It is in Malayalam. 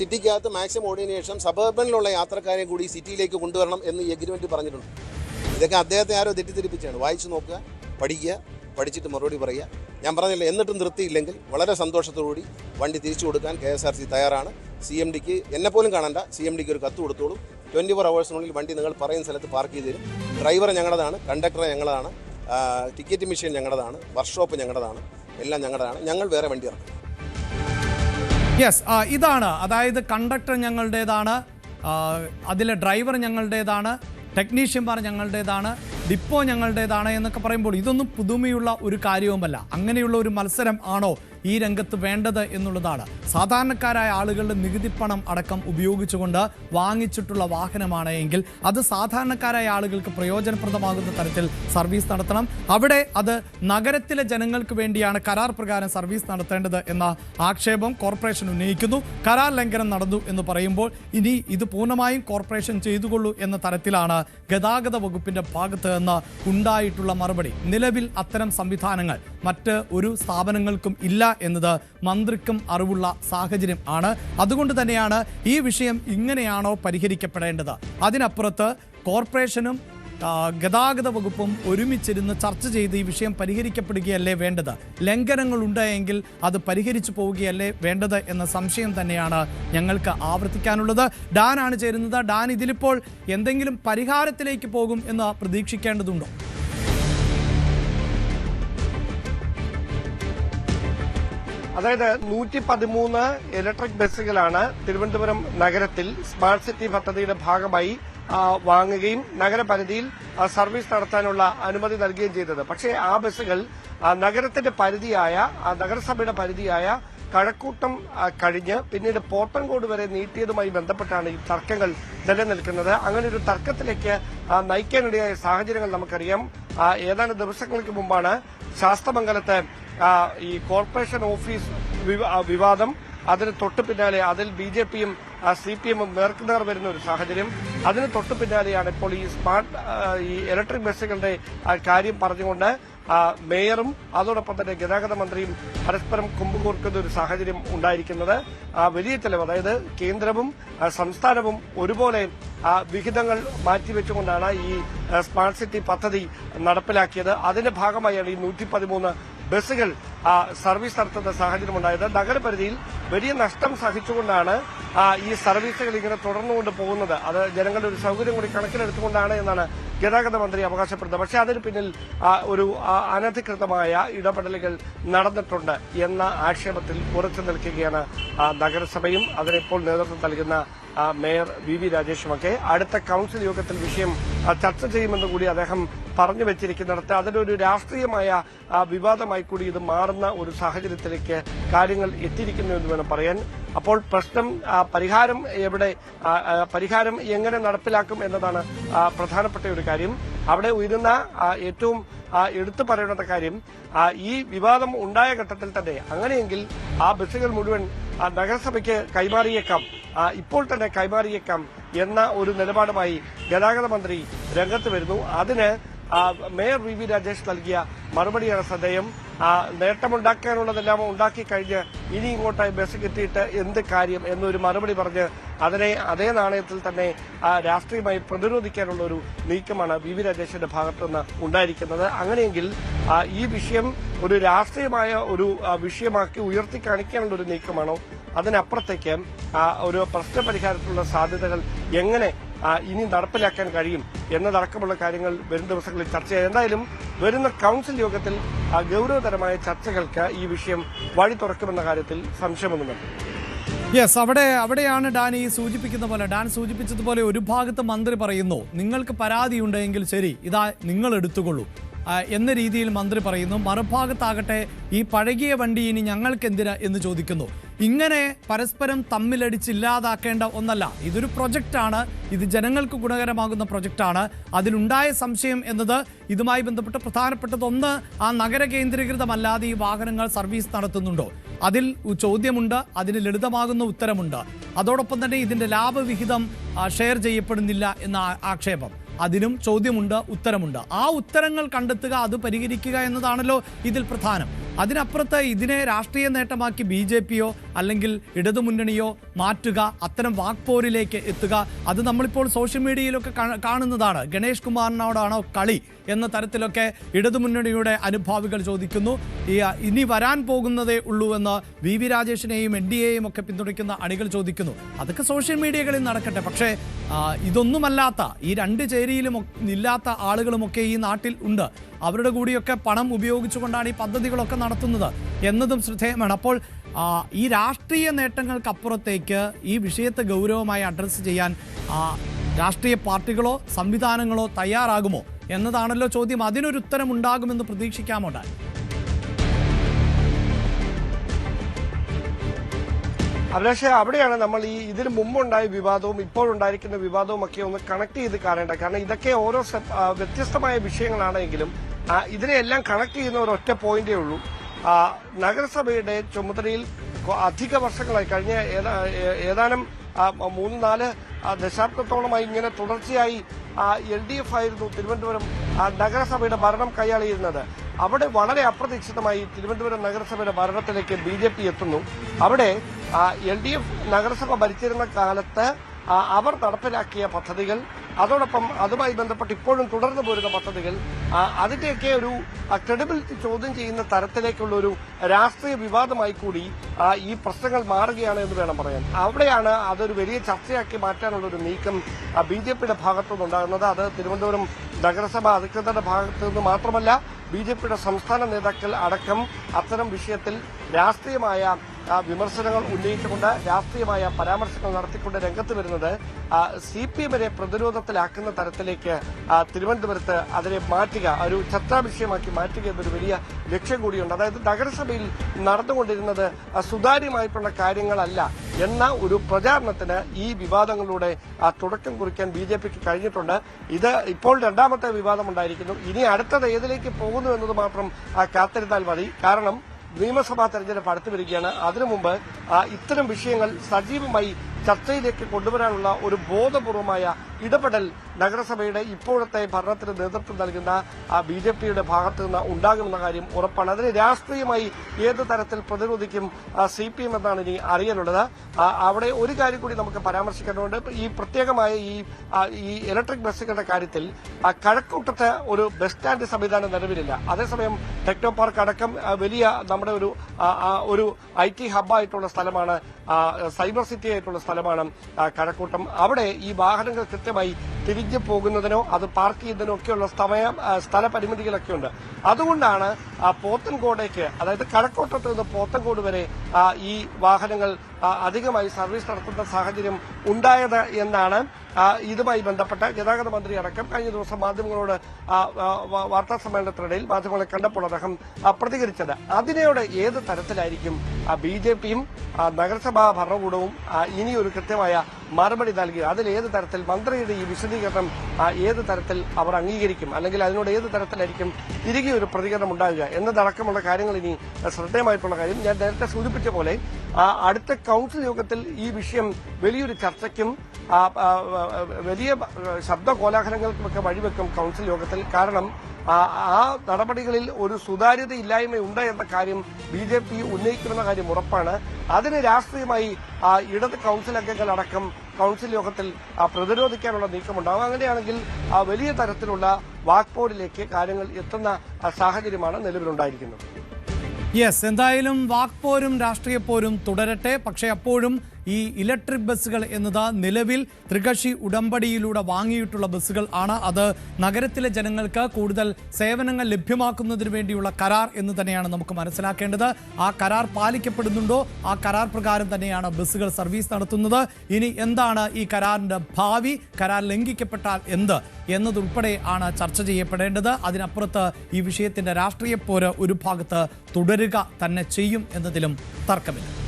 സിറ്റിക്കകത്ത് മാക്സിമം ഓടിയതിനു ശേഷം സബർബനിലുള്ള യാത്രക്കാരെ കൂടി സിറ്റിയിലേക്ക് കൊണ്ടുവരണം എന്ന് ഈ എഗ്രിമെന്റ് പറഞ്ഞിട്ടുണ്ട്. ഇതൊക്കെ അദ്ദേഹത്തെ ആരോ തെറ്റിദ്ധരിപ്പിച്ചാണ്. വായിച്ചു നോക്കുക പഠിക്കുക പഠിച്ചിട്ട് മറുപടി പറയുക. ഞാൻ പറഞ്ഞില്ല എന്നിട്ടും നിർത്തിയില്ലെങ്കിൽ വളരെ സന്തോഷത്തോടുകൂടി വണ്ടി തിരിച്ചു കൊടുക്കാൻ കെ എസ് ആർ സി തയ്യാറാണ്. സി എം ഡിക്ക് എന്നെ പോലും കാണണ്ട. സി എം ഡിക്ക് ഒരു കത്ത് കൊടുത്തോളൂ. ട്വന്റി ഫോർ അവേഴ്സിനുള്ളിൽ വണ്ടി നിങ്ങൾ പറയുന്ന സ്ഥലത്ത് പാർക്ക് ചെയ്ത് തരും. ഡ്രൈവർ ഞങ്ങളതാണ് കണ്ടക്ടറെ ഞങ്ങളതാണ് ടിക്കറ്റ് മെഷീൻ ഞങ്ങളതാണ് വർക്ക്ഷോപ്പ് ഞങ്ങളതാണ് എല്ലാം ഞങ്ങളതാണ്. ഞങ്ങൾ വേറെ വണ്ടി ഇറക്കും. യെസ് ഇതാണ്. അതായത് കണ്ടക്ടർ ഞങ്ങളുടേതാണ് അതിലെ ഡ്രൈവർ ഞങ്ങളുടേതാണ് ടെക്നീഷ്യന്മാർ ഞങ്ങളുടേതാണ് ഡിപ്പോ ഞങ്ങളുടേതാണ് എന്നൊക്കെ പറയുമ്പോൾ ഇതൊന്നും പുതുമയുള്ള ഒരു കാര്യവുമല്ല. അങ്ങനെയുള്ള ഒരു മത്സരം ആണോ? ഈ രംഗത്ത് വേണ്ടത് എന്നുള്ളതാണ്. സാധാരണക്കാരായ ആളുകളുടെ നികുതി പണം അടക്കം ഉപയോഗിച്ചുകൊണ്ട് വാങ്ങിച്ചിട്ടുള്ള വാഹനമാണ് എങ്കിൽ അത് സാധാരണക്കാരായ ആളുകൾക്ക് പ്രയോജനപ്രദമാകുന്ന തരത്തിൽ സർവീസ് നടത്തണം. അവിടെ അത് നഗരത്തിലെ ജനങ്ങൾക്ക് വേണ്ടിയാണ് കരാർ പ്രകാരം സർവീസ് നടത്തേണ്ടത് എന്ന ആക്ഷേപം കോർപ്പറേഷൻ ഉന്നയിക്കുന്നു. കരാർ ലംഘനം നടന്നു എന്ന് പറയുമ്പോൾ ഇനി ഇത് പൂർണമായും കോർപ്പറേഷൻ ചെയ്തുകൊള്ളൂ എന്ന തരത്തിലാണ് ഗതാഗത വകുപ്പിന്റെ ഭാഗത്ത് നിന്ന് ഉണ്ടായിട്ടുള്ള മറുപടി. നിലവിൽ അത്തരം സംവിധാനങ്ങൾ മറ്റ് ഒരു സ്ഥാപനങ്ങൾക്കും ഇല്ല എന്നത് മന്ത്രിക്കും അറിവുള്ള സാഹചര്യം ആണ്. അതുകൊണ്ട് തന്നെയാണ് ഈ വിഷയം ഇങ്ങനെയാണോ പരിഹരിക്കപ്പെടേണ്ടത്. അതിനപ്പുറത്ത് കോർപ്പറേഷനും ഗതാഗത വകുപ്പും ഒരുമിച്ചിരുന്ന് ചർച്ച ചെയ്ത് ഈ വിഷയം പരിഹരിക്കപ്പെടുകയല്ലേ വേണ്ടത്. ലംഘനങ്ങൾ ഉണ്ടായെങ്കിൽ അത് പരിഹരിച്ചു പോവുകയല്ലേ വേണ്ടത് എന്ന സംശയം തന്നെയാണ് ഞങ്ങൾക്ക് ആവർത്തിക്കാനുള്ളത്. ഡാനാണ് ചേരുന്നത്. ഡാൻ ഇതിലിപ്പോൾ എന്തെങ്കിലും പരിഹാരത്തിലേക്ക് പോകും എന്ന് പ്രതീക്ഷിക്കേണ്ടതുണ്ടോ? അതായത് നൂറ്റി പതിമൂന്ന് ഇലക്ട്രിക് ബസ്സുകളാണ് തിരുവനന്തപുരം നഗരത്തിൽ സ്മാർട്ട് സിറ്റി പദ്ധതിയുടെ ഭാഗമായി വാങ്ങുകയും നഗരപരിധിയിൽ സർവീസ് നടത്താനുള്ള അനുമതി നൽകുകയും ചെയ്തത്. പക്ഷേ ആ ബസ്സുകൾ നഗരത്തിന്റെ പരിധിയായ നഗരസഭയുടെ പരിധിയായ കഴക്കൂട്ടം കഴിഞ്ഞ് പിന്നീട് പോത്തൻകോട് വരെ നീട്ടിയതുമായി ബന്ധപ്പെട്ടാണ് ഈ തർക്കങ്ങൾ നിലനിൽക്കുന്നത്. അങ്ങനെ ഒരു തർക്കത്തിലേക്ക് നയിക്കാനിടയായ സാഹചര്യങ്ങൾ നമുക്കറിയാം. ഏതാനും ദിവസങ്ങൾക്ക് മുമ്പാണ് ശാസ്തമംഗലത്ത് ആ, ഈ കോർപ്പറേഷൻ ഓഫീസ് വിവാദം അതിന് തൊട്ടു പിന്നാലെ അതിൽ ബി ജെ പിയും സി പി എമ്മും നേർക്കുനേർ വരുന്ന ഒരു സാഹചര്യം. അതിന് തൊട്ടു പിന്നാലെയാണ് ഇപ്പോൾ ഈ സ്മാർട്ട് ഈ ഇലക്ട്രിക് ബസ്സുകളുടെ കാര്യം പറഞ്ഞുകൊണ്ട് മേയറും അതോടൊപ്പം തന്നെ ഗതാഗത മന്ത്രിയും പരസ്പരം കുമ്പുകൂർക്കുന്ന ഒരു സാഹചര്യം ഉണ്ടായിരിക്കുന്നത്. വലിയ ചെലവ് അതായത് കേന്ദ്രവും സംസ്ഥാനവും ഒരുപോലെ വിഹിതങ്ങൾ മാറ്റിവെച്ചുകൊണ്ടാണ് ഈ സ്മാർട്ട് സിറ്റി പദ്ധതി നടപ്പിലാക്കിയത്. അതിന്റെ ഭാഗമായാണ് ഈ നൂറ്റി പതിമൂന്ന് ബസ്സുകൾ സർവീസ് നടത്തുന്ന സാഹചര്യം ഉണ്ടായത് നഗരപരിധിയിൽ വലിയ നഷ്ടം സഹിച്ചുകൊണ്ടാണ് ഈ സർവീസുകൾ ഇങ്ങനെ തുടർന്നുകൊണ്ട് പോകുന്നത്. അത് ജനങ്ങളുടെ ഒരു സൗകര്യം കൂടി കണക്കിലെടുത്തുകൊണ്ടാണ് എന്നാണ് ഗതാഗത മന്ത്രി അവകാശപ്പെടുന്നത്. പക്ഷേ അതിന് പിന്നിൽ ഒരു അനധികൃതമായ ഇടപെടലുകൾ നടന്നിട്ടുണ്ട് എന്ന ആക്ഷേപത്തിൽ ഉറച്ചു നിൽക്കുകയാണ് നഗരസഭയും. അതിനിപ്പോൾ നേതൃത്വം നൽകുന്ന മേയർ വി വി രാജേഷുമൊക്കെ. അടുത്ത കൌൺസിൽ യോഗത്തിൽ വിഷയം ചർച്ച ചെയ്യുമെന്ന് കൂടി അദ്ദേഹം പറഞ്ഞു വെച്ചിരിക്കുന്നിടത്ത് അതിനൊരു രാഷ്ട്രീയമായ വിവാദമായി കൂടി ഇത് മാറുന്ന ഒരു സാഹചര്യത്തിലേക്ക് കാര്യങ്ങൾ എത്തിയിരിക്കുന്നു എന്ന് വേണം പറയാൻ. അപ്പോൾ പ്രശ്നം പരിഹാരം എവിടെ പരിഹാരം എങ്ങനെ നടപ്പിലാക്കും എന്നതാണ് പ്രധാനപ്പെട്ട ഒരു കാര്യം. അവിടെ ഉയരുന്ന ഏറ്റവും എടുത്തു പറയേണ്ട കാര്യം ഈ വിവാദം ഉണ്ടായ ഘട്ടത്തിൽ തന്നെ അങ്ങനെയെങ്കിൽ ആ ബസ്സുകൾ മുഴുവൻ നഗരസഭയ്ക്ക് കൈമാറിയേക്കാം. ഇപ്പോൾ തന്നെ കൈമാറിയേക്കാം എന്ന ഒരു നിലപാടുമായി ഗതാഗത മന്ത്രി രംഗത്ത് വരുന്നു. അതിന് മേയർ വി വി രാജേഷ് നൽകിയ മറുപടിയാണ് ശ്രദ്ധേയം. നേട്ടമുണ്ടാക്കാനുള്ളതെല്ലാം ഉണ്ടാക്കി കഴിഞ്ഞ് ഇനി ഇങ്ങോട്ട് ബസ് കിട്ടിയിട്ട് എന്ത് കാര്യം എന്നൊരു മറുപടി പറഞ്ഞ് അതിനെ അതേ നാണയത്തിൽ തന്നെ രാഷ്ട്രീയമായി പ്രതിരോധിക്കാനുള്ള ഒരു നീക്കമാണ് വി വി രാജേഷിന്റെ ഭാഗത്തുനിന്ന് ഉണ്ടായിരിക്കുന്നത്. അങ്ങനെയെങ്കിൽ ഈ വിഷയം ഒരു രാഷ്ട്രീയമായ ഒരു വിഷയമാക്കി ഉയർത്തി കാണിക്കാനുള്ള ഒരു നീക്കമാണോ? അതിനപ്പുറത്തേക്ക് ഒരു പ്രശ്ന പരിഹാരത്തിലുള്ള സാധ്യതകൾ എങ്ങനെ ഇനി നടപ്പിലാക്കാൻ കഴിയും എന്നതടക്കമുള്ള കാര്യങ്ങൾ വരും ദിവസങ്ങളിൽ ചർച്ച ചെയ്യാം എന്തായാലും വരുന്ന കൌൺസിൽ യോഗത്തിൽ ഗൌരവതരമായ ചർച്ചകൾക്ക് ഈ വിഷയം വഴി തുറക്കുമെന്ന കാര്യത്തിൽ സംശയമൊന്നുമില്ല. യെസ് അവിടെ അവിടെയാണ് ഡാൻ ഈ സൂചിപ്പിക്കുന്ന പോലെ ഡാൻ സൂചിപ്പിച്ചതുപോലെ ഒരു ഭാഗത്ത് മന്ത്രി പറയുന്നു നിങ്ങൾക്ക് പരാതി ഉണ്ടെങ്കിൽ ശരി ഇതാ നിങ്ങൾ എടുത്തുകൊള്ളൂ. എന്ന രീതിയിൽ മന്ത്രി പറയുന്നു മറുഭാഗത്താകട്ടെ ഈ പഴകിയ വണ്ടി ഇനി ഞങ്ങൾക്ക് എന്തിനാ എന്ന് ചോദിക്കുന്നു. ഇങ്ങനെ പരസ്പരം തമ്മിലടിച്ച് ഇല്ലാതാക്കേണ്ട ഒന്നല്ല. ഇതൊരു പ്രൊജക്റ്റാണ്. ഇത് ജനങ്ങൾക്ക് ഗുണകരമാകുന്ന പ്രൊജക്റ്റാണ്. അതിലുണ്ടായ സംശയം എന്നത് ഇതുമായി ബന്ധപ്പെട്ട് പ്രധാനപ്പെട്ടത് ഒന്ന് ആ നഗര കേന്ദ്രീകൃതമല്ലാതെ ഈ വാഹനങ്ങൾ സർവീസ് നടത്തുന്നുണ്ടോ? അതിൽ ചോദ്യമുണ്ട് അതിന് ലളിതമാകുന്ന ഉത്തരമുണ്ട്. അതോടൊപ്പം തന്നെ ഇതിന്റെ ലാഭവിഹിതം ഷെയർ ചെയ്യപ്പെടുന്നില്ല എന്ന ആക്ഷേപം. അതിനും ചോദ്യമുണ്ട് ഉത്തരമുണ്ട്. ആ ഉത്തരങ്ങൾ കണ്ടെത്തുക അത് പരിഹരിക്കുക എന്നതാണല്ലോ ഇതിൽ പ്രധാനം. അതിനപ്പുറത്ത് ഇതിനെ രാഷ്ട്രീയ നേട്ടമാക്കി ബി ജെ പിയോ അല്ലെങ്കിൽ ഇടതുമുന്നണിയോ മാറ്റുക അത്തരം വാക്പോരിലേക്ക് എത്തുക അത് നമ്മളിപ്പോൾ സോഷ്യൽ മീഡിയയിലൊക്കെ കാണുന്നതാണ്. ഗണേഷ് കുമാറിനോടാണോ കളി എന്ന തരത്തിലൊക്കെ ഇടതുമുന്നണിയുടെ അനുഭാവികൾ ചോദിക്കുന്നു. ഇനി വരാൻ പോകുന്നതേ ഉള്ളൂ എന്ന് വി വി രാജേഷിനെയും എൻ ഡി എയും ഒക്കെ പിന്തുണയ്ക്കുന്ന അണികൾ ചോദിക്കുന്നു. അതൊക്കെ സോഷ്യൽ മീഡിയകളിൽ നടക്കട്ടെ. പക്ഷേ ഇതൊന്നുമല്ലാത്ത ഈ രണ്ട് ചേരിയിലും ഇല്ലാത്ത ആളുകളുമൊക്കെ ഈ നാട്ടിൽ ഉണ്ട്. അവരുടെ കൂടിയൊക്കെ പണം ഉപയോഗിച്ചുകൊണ്ടാണ് ഈ പദ്ധതികളൊക്കെ നടത്തുന്നത് എന്നതും ശ്രദ്ധേയമാണ്. അപ്പോൾ ഈ രാഷ്ട്രീയ നേട്ടങ്ങൾക്കപ്പുറത്തേക്ക് ഈ വിഷയത്തെ ഗൗരവമായി അഡ്രസ്സ് ചെയ്യാൻ രാഷ്ട്രീയ പാർട്ടികളോ സംവിധാനങ്ങളോ തയ്യാറാകുമോ എന്നതാണല്ലോ ചോദ്യം. അതിനൊരു ഉത്തരം ഉണ്ടാകുമെന്ന് പ്രതീക്ഷിക്കാമോ ഡാൻ? അവിടെയാണ് നമ്മൾ ഈ ഇതിന് മുമ്പുണ്ടായ വിവാദവും ഇപ്പോഴുണ്ടായിരിക്കുന്ന വിവാദവും ഒക്കെ ഒന്ന് കണക്ട് ചെയ്ത് കാണേണ്ട കാരണം ഇതൊക്കെ ഓരോ വ്യത്യസ്തമായ വിഷയങ്ങളാണെങ്കിലും ഇതിനെയെല്ലാം കണക്ട് ചെയ്യുന്ന ഒരു ഒറ്റ പോയിന്റേ ഉള്ളൂ. നഗരസഭയുടെ ചുമതലയിൽ അധിക വർഷങ്ങളായി കഴിഞ്ഞ ഏതാനും മൂന്ന് നാല് ദശാബ്ദത്തോളമായി ഇങ്ങനെ തുടർച്ചയായി എൽ ഡി എഫ് ആയിരുന്നു തിരുവനന്തപുരം നഗരസഭയുടെ ഭരണം കൈയാളിയിരുന്നത്. അവിടെ വളരെ അപ്രതീക്ഷിതമായി തിരുവനന്തപുരം നഗരസഭയുടെ ഭരണത്തിലേക്ക് ബി ജെ പി എത്തുന്നു. അവിടെ എൽ ഡി എഫ് നഗരസഭ ഭരിച്ചിരുന്ന കാലത്ത് അവർ നടപ്പിലാക്കിയ പദ്ധതികൾ അതോടൊപ്പം അതുമായി ബന്ധപ്പെട്ട് ഇപ്പോഴും തുടർന്നു പോരുന്ന പദ്ധതികൾ അതിന്റെയൊക്കെ ഒരു ക്രെഡിബിലിറ്റി ചോദ്യം ചെയ്യുന്ന തരത്തിലേക്കുള്ള ഒരു രാഷ്ട്രീയ വിവാദമായി കൂടി ഈ പ്രശ്നങ്ങൾ മാറുകയാണ് എന്ന് വേണം പറയാൻ. അവിടെയാണ് അതൊരു വലിയ ചർച്ചയാക്കി മാറ്റാനുള്ള ഒരു നീക്കം ബി ജെ പിയുടെ ഭാഗത്തുനിന്നുണ്ടാകുന്നത് അത് തിരുവനന്തപുരം നഗരസഭ അധികൃതരുടെ ഭാഗത്തു നിന്ന് മാത്രമല്ല ബി ജെ പിയുടെ സംസ്ഥാന നേതാക്കൾ അടക്കം അത്തരം വിഷയത്തിൽ രാഷ്ട്രീയമായ വിമർശനങ്ങൾ ഉന്നയിച്ചുകൊണ്ട് രാഷ്ട്രീയമായ പരാമർശങ്ങൾ നടത്തിക്കൊണ്ട് രംഗത്ത് വരുന്നത് സി പി എമ്മിനെ പ്രതിരോധത്തിലാക്കുന്ന തരത്തിലേക്ക് തിരുവനന്തപുരത്ത് അതിനെ മാറ്റുക ഒരു ചർച്ചാവിഷയമാക്കി മാറ്റുക എന്നൊരു വലിയ ലക്ഷ്യം കൂടിയുണ്ട്. അതായത് നഗരസഭയിൽ നടന്നുകൊണ്ടിരുന്നത് ആ, സുതാര്യമായിട്ടുള്ള കാര്യങ്ങളല്ല എന്ന ഒരു പ്രചാരണത്തിന് ഈ വിവാദങ്ങളിലൂടെ ആ, തുടക്കം കുറിക്കാൻ ബി ജെ പിക്ക് കഴിഞ്ഞിട്ടുണ്ട്. ഇത് ഇപ്പോൾ രണ്ടാമത്തെ വിവാദമുണ്ടായിരിക്കുന്നു ഇനി അടുത്തത് ഏതിലേക്ക് പോകുന്നു എന്നത് മാത്രം ആ, കാത്തിരുന്നാൽ മതി. കാരണം നിയമസഭാ തെരഞ്ഞെടുപ്പ് അടുത്തു വരികയാണ്. അതിനു മുമ്പ് ഇത്തരം വിഷയങ്ങൾ സജീവമായി ചർച്ചയിലേക്ക് കൊണ്ടുവരാനുള്ള ഒരു ബോധപൂർവമായ ഇടപെടൽ നഗരസഭയുടെ ഇപ്പോഴത്തെ ഭരണത്തിന് നേതൃത്വം നൽകുന്ന ആ ബി ജെ പിയുടെ ഭാഗത്തു നിന്ന് ഉണ്ടാകുമെന്ന കാര്യം ഉറപ്പാണ്. അതിനെ രാഷ്ട്രീയമായി ഏത് തരത്തിൽ പ്രതിരോധിക്കും സി പി എം എന്നാണ് ഇനി അറിയാനുള്ളത്. അവിടെ ഒരു കാര്യം കൂടി നമുക്ക് പരാമർശിക്കേണ്ടതുണ്ട്. ഈ പ്രത്യേകമായ ഈ ഈ ഇലക്ട്രിക് ബസ്സുകളുടെ കാര്യത്തിൽ കഴക്കൂട്ടത്ത് ഒരു ബസ് സ്റ്റാൻഡ് സംവിധാനം നിലവിലില്ല. അതേസമയം ടെക്നോ പാർക്ക് അടക്കം വലിയ നമ്മുടെ ഒരു ഒരു ഐ ടി ഹബ്ബായിട്ടുള്ള സ്ഥലമാണ് സൈബർ സിറ്റി ആയിട്ടുള്ള സ്ഥലമാണ് കഴക്കൂട്ടം. അവിടെ ഈ വാഹനങ്ങൾ കൃത്യമായി തിരിഞ്ഞു പോകുന്നതിനോ അത് പാർക്ക് ചെയ്യുന്നതിനോ ഒക്കെയുള്ള സമയം സ്ഥല പരിമിതികളൊക്കെ ഉണ്ട് അതുകൊണ്ടാണ് പോത്തൻകോടേക്ക് അതായത് കഴക്കൂട്ടത്ത് നിന്ന് പോത്തൻകോട് വരെ ഈ വാഹനങ്ങൾ അധികമായി സർവീസ് നടത്തുന്ന സാഹചര്യം ഉണ്ടായത് എന്നാണ് ഇതുമായി ബന്ധപ്പെട്ട ഗതാഗത മന്ത്രി അടക്കം കഴിഞ്ഞ ദിവസം മാധ്യമങ്ങളോട് വാർത്താ സമ്മേളനത്തിനിടയിൽ മാധ്യമങ്ങളെ കണ്ടപ്പോൾ അദ്ദേഹം പ്രതികരിച്ചത്. അതിനോട് ഏത് തരത്തിലായിരിക്കും ബി ജെ പിയും നഗരസഭാ ഭരണകൂടവും ഒരു കൃത്യമായ മറുപടി നൽകി അതിൽ ഏത് തരത്തിൽ മന്ത്രിയുടെ ഈ വിശദീകരണം ഏത് തരത്തിൽ അവർ അംഗീകരിക്കും? അല്ലെങ്കിൽ അതിനോട് ഏത് തരത്തിലായിരിക്കും തിരികെ ഒരു പ്രതികരണം ഉണ്ടാകുക? എന്നതടക്കമുള്ള കാര്യങ്ങൾ ഇനി ശ്രദ്ധേയമായിട്ടുള്ള കാര്യം ഞാൻ നേരത്തെ സൂചിപ്പിച്ച പോലെ അടുത്ത കൌൺസിൽ യോഗത്തിൽ ഈ വിഷയം വലിയൊരു ചർച്ചയ്ക്കും വലിയ ശബ്ദ കോലാഹലങ്ങൾക്കൊക്കെ വഴിവെക്കും കൌൺസിൽ യോഗത്തിൽ. കാരണം ആ നടപടികളിൽ ഒരു സുതാര്യത ഇല്ലായ്മയുണ്ട് എന്ന കാര്യം ബി ജെ പി ഉന്നയിക്കുമെന്ന കാര്യം ഉറപ്പാണ്. അതിന് രാഷ്ട്രീയമായി ഇടത് കൌൺസിൽ അംഗങ്ങൾ അടക്കം കൌൺസിൽ യോഗത്തിൽ പ്രതിരോധിക്കാനുള്ള നീക്കമുണ്ടാകും അങ്ങനെയാണെങ്കിൽ ആ വലിയ തരത്തിലുള്ള വാക്പോരിലേക്ക് കാര്യങ്ങൾ എത്തുന്ന സാഹചര്യമാണ് നിലവിലുണ്ടായിരിക്കുന്നത്. യെസ് എന്തായാലും വാക്പോരും രാഷ്ട്രീയ പോരും തുടരട്ടെ. പക്ഷേ അപ്പോഴും ഈ ഇലക്ട്രിക് ബസ്സുകൾ എന്നത് നിലവിൽ ത്രികക്ഷി ഉടമ്പടിയിലൂടെ വാങ്ങിയിട്ടുള്ള ബസ്സുകൾ ആണ്. അത് നഗരത്തിലെ ജനങ്ങൾക്ക് കൂടുതൽ സേവനങ്ങൾ ലഭ്യമാക്കുന്നതിന് വേണ്ടിയുള്ള കരാർ എന്ന് തന്നെയാണ് നമുക്ക് മനസ്സിലാക്കേണ്ടത്. ആ കരാർ പാലിക്കപ്പെടുന്നുണ്ടോ? ആ കരാർ പ്രകാരം തന്നെയാണ് ബസ്സുകൾ സർവീസ് നടത്തുന്നത്. ഇനി എന്താണ് ഈ കരാറിന്റെ ഭാവി? കരാർ ലംഘിക്കപ്പെട്ടാൽ എന്ത്? എന്നതുൾപ്പെടെ ആണ് ചർച്ച ചെയ്യപ്പെടേണ്ടത്. അതിനപ്പുറത്ത് ഈ വിഷയത്തിന്റെ രാഷ്ട്രീയ പോര് ഒരു ഭാഗത്ത് തുടരുക തന്നെ ചെയ്യും എന്നതിലും തർക്കമില്ല.